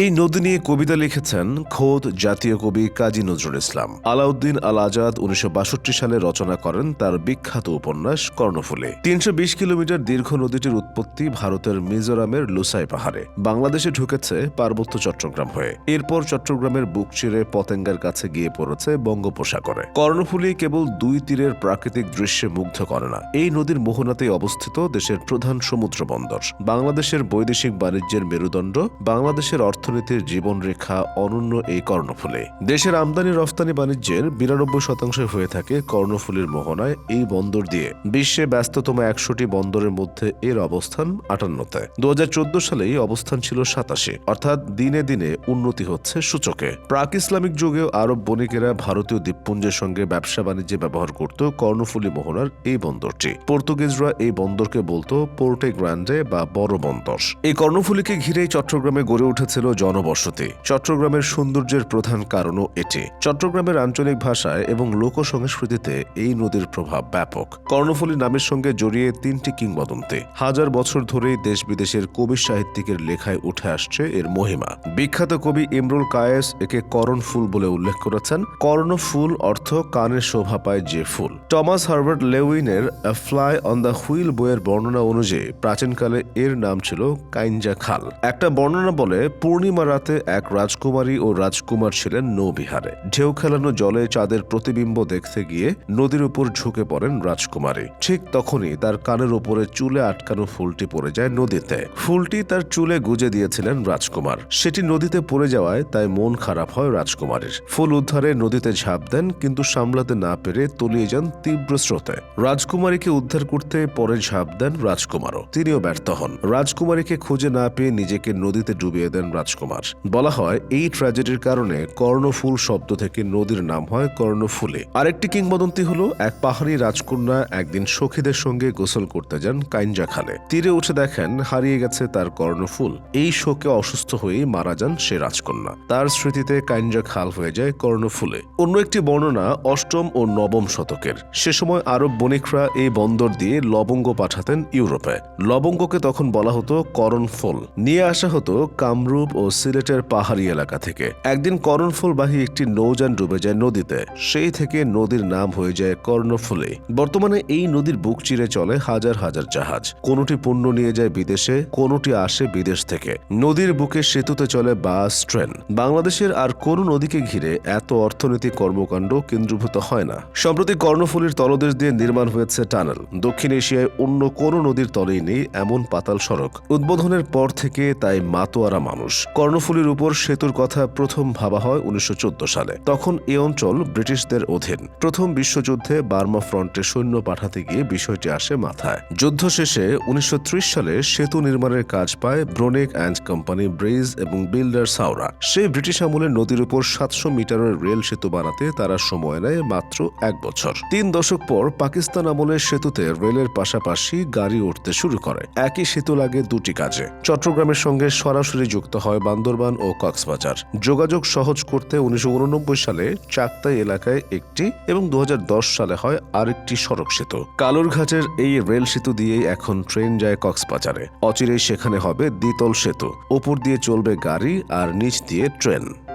এই নদী নিয়ে কবিতা লিখেছেন খোদ জাতীয় কবি কাজী নজরুল ইসলাম। আলাউদ্দিন আল আজাদ উনিশশো বাষট্টি সালে রচনা করেন তার বিখ্যাত উপন্যাস কর্ণফুলে। তিনশো বিশ কিলোমিটার দীর্ঘ নদীটির উৎপত্তি ভারতের মিজোরামের লুসাই পাহাড়ে। বাংলাদেশে ঢুকেছে পার্বত্য চট্টগ্রাম হয়ে। এরপর চট্টগ্রামের বুক চিরে পতেঙ্গার কাছে গিয়ে পড়েছে বঙ্গোপসাগরে। কর্ণফুলী কেবল দুই তীরের প্রাকৃতিক দৃশ্যে মুগ্ধ করে না। এই নদীর মোহনাতেই অবস্থিত দেশের প্রধান সমুদ্র বন্দর। বাংলাদেশের বৈদেশিক বাণিজ্যের মেরুদণ্ড, বাংলাদেশের অর্থনীতির জীবনরেখা অনন্য এই কর্ণফুলে। দেশের আমদানি রফতানি বাণিজ্যের বিরানব্বই শতাংশ হয়ে থাকে কর্ণফুলীর মোহনায় এই বন্দর দিয়ে। বিশ্বে ব্যস্ততম একশোটি বন্দরের মধ্যে এর অবস্থান আটান্নতে। দু সালেই অবস্থান ছিল সাতাশে, অর্থাৎ দিনে দিনে উন্নতি হচ্ছে সূচকে। প্রাক ইসলামিক যুগেও আরব বণিকেরা ভারতীয় দ্বীপপুঞ্জের সঙ্গে ব্যবসা বাণিজ্যে ব্যবহার করত কর্ণফুলী মোহনার এই বন্দরটি। পর্তুগিজরা এই বন্দরকে বলতো পোর্টে গ্র্যান্ডে বা বড় বন্দর। এই কর্ণফুলীকে ঘিরেই চট্টগ্রামে গড়ে উঠেছিল জনবসতি। চট্টগ্রামের সৌন্দর্যের প্রধান কারণও এটি। চট্টগ্রামের আঞ্চলিক ভাষায় এবং লোক সংস্কৃতিতে এই নদীর প্রভাব ব্যাপক। কর্ণফুলী নামের সঙ্গে জড়িয়ে তিনটি কিংবদন্তি। হাজার বছর ধরেই দেশ বিদেশের কবি সাহিত্যিকের লেখায় উঠে আসছে এর মহিমা। বিখ্যাত কবি ইমরুল কায়েস একে করণ ফুল বলে উল্লেখ করেছেন। কর্ণফুল অর্থ কানের শোভা পায় যে ফুল। টমাস হার্বার্ট লেউইনের ফ্লাই অন দ্য হুইল বইয়ের বর্ণনা অনুযায়ী প্রাচীনকালে এর নাম ছিল কাইঞ্জা খাল। একটা বর্ণনা বলে পূর্ণিমা রাতে এক রাজকুমারী ও রাজকুমার ছিলেন নৌবিহারে। ঢেউ খেলানো জলে চাঁদের প্রতিবিম্ব দেখতে গিয়ে নদীর উপর ঝুঁকে পড়েন রাজকুমারী। ঠিক তখনই তার কানের উপরে চুলে আটকানো ফুলটি পড়ে যায় নদীতে। ফুলটি তার চুলে গুজে দিয়েছিলেন রাজকুমার। সেটি নদীতে পড়ে যাওয়ায় তাই মন খারাপ হয় রাজকুমারীর। ফুল উদ্ধারে নদীতে ঝাঁপ দেন, কিন্তু সামলাতে না পেরে তলিয়ে যান তীব্র স্রোতে। রাজকুমারীকে উদ্ধার করতে পরে ঝাঁপ দেন রাজকুমারও। তিনিও ব্যর্থ হন। রাজকুমারীকে খুঁজে না পেয়ে নিজেকে নদীতে ডুবিয়ে দেন রাজকুমার। বলা হয়, এই ট্র্যাজেডির কারণে কর্ণফুল শব্দ থেকে নদীর নাম হয় কর্ণফুলে। আরেকটি কিংবদন্তি হলো, এক পাহাড়ি রাজকন্যা একদিন সখীদের সঙ্গে গোসল করতে যান কাইঞ্জা খালে তীরে উঠে দেখেন, হারিয়ে গেছে তার কর্ণফুল। এই শোকে অসুস্থ হয়েই মারা যান সে রাজকন্যা। তার স্মৃতিতে কাইঞ্জা খাল হয়ে যায় কর্ণফুলে। অন্য একটি বর্ণনা অষ্টম ও নবম শতকের। সে সময় আরব বণিকরা এই বন্দর দিয়ে লবঙ্গ পাঠাতেন ইউরোপে। লবঙ্গকে তখন বলা হতো করণফুল। নিয়ে আসা হতো কামরূপ ও সিলেটের পাহাড়ি এলাকা থেকে। একদিন করণফুলবাহী একটি নৌযান ডুবে যায় নদীতে। সেই থেকে নদীর নাম হয়ে যায় কর্ণফুলে। বর্তমানে এই নদীর বুক চিরে চলে হাজার হাজার জাহাজ। কোনোটি পণ্য নিয়ে যায় বিদেশে, কোনোটি আসে বিদেশ থেকে। নদীর বুকে সেতুতে চলে বাস, ট্রেন। বাংলাদেশের আর কোন নদীকে ঘিরে এত অর্থনৈতিক কর্মকাণ্ড কেন্দ্রীভূত হয় না। সম্প্রতি কর্ণফুলীর তলদেশ দিয়ে নির্মাণ হয়েছে টানেল। দক্ষিণ এশিয়ায় অন্য কোনো নদীর তলেই নেই এমন পাতাল সড়ক। উদ্বোধনের পর থেকে তাই মাতোয়ারা মানুষ। কর্ণফুলীর উপর সেতুর কথা প্রথম ভাবা হয় উনিশশো চোদ্দ সালে। তখন এ অঞ্চল ব্রিটিশদের অধীন। প্রথম বিশ্বযুদ্ধে বার্মা ফ্রন্টে সৈন্য পাঠাতে গিয়ে বিষয়টি আসে মাথায়। যুদ্ধ শেষে উনিশশো ত্রিশ সালে সেতু নির্মাণের কাজ পায় ব্রোনেক অ্যান্ড কোম্পানি ব্রিজ এবং বিল্ডার সাউরা সেই ব্রিটিশ আমলে নদীর উপর সাতশো মিটারের রেল সেতু বানাতে তারা সময় নেয় মাত্র এক বছর। তিন দশক পর পাকিস্তান আমলের সেতুতে রেলের পাশাপাশি গাড়ি উঠতে শুরু করে। একই সেতু লাগে দুটি কাজে। চট্টগ্রামের সঙ্গে সরাসরি যুক্ত হয় বান্দরবান ও কক্সবাজার। যোগাযোগ সহজ করতে উনিশশো সালে চাকতাই এলাকায় একটি এবং দু হাজার দশ সালে হয় আরেকটি সড়ক সেতু। কালুরঘাটের এই রেল সেতু দিয়েই এখন ট্রেন যায় কক্সবাজারে। অচিরেই সেখানে হবে দ্বিতল সেতু। ওপর দিয়ে চলবে গাড়ি আর নিচ দিয়ে ট্রেন।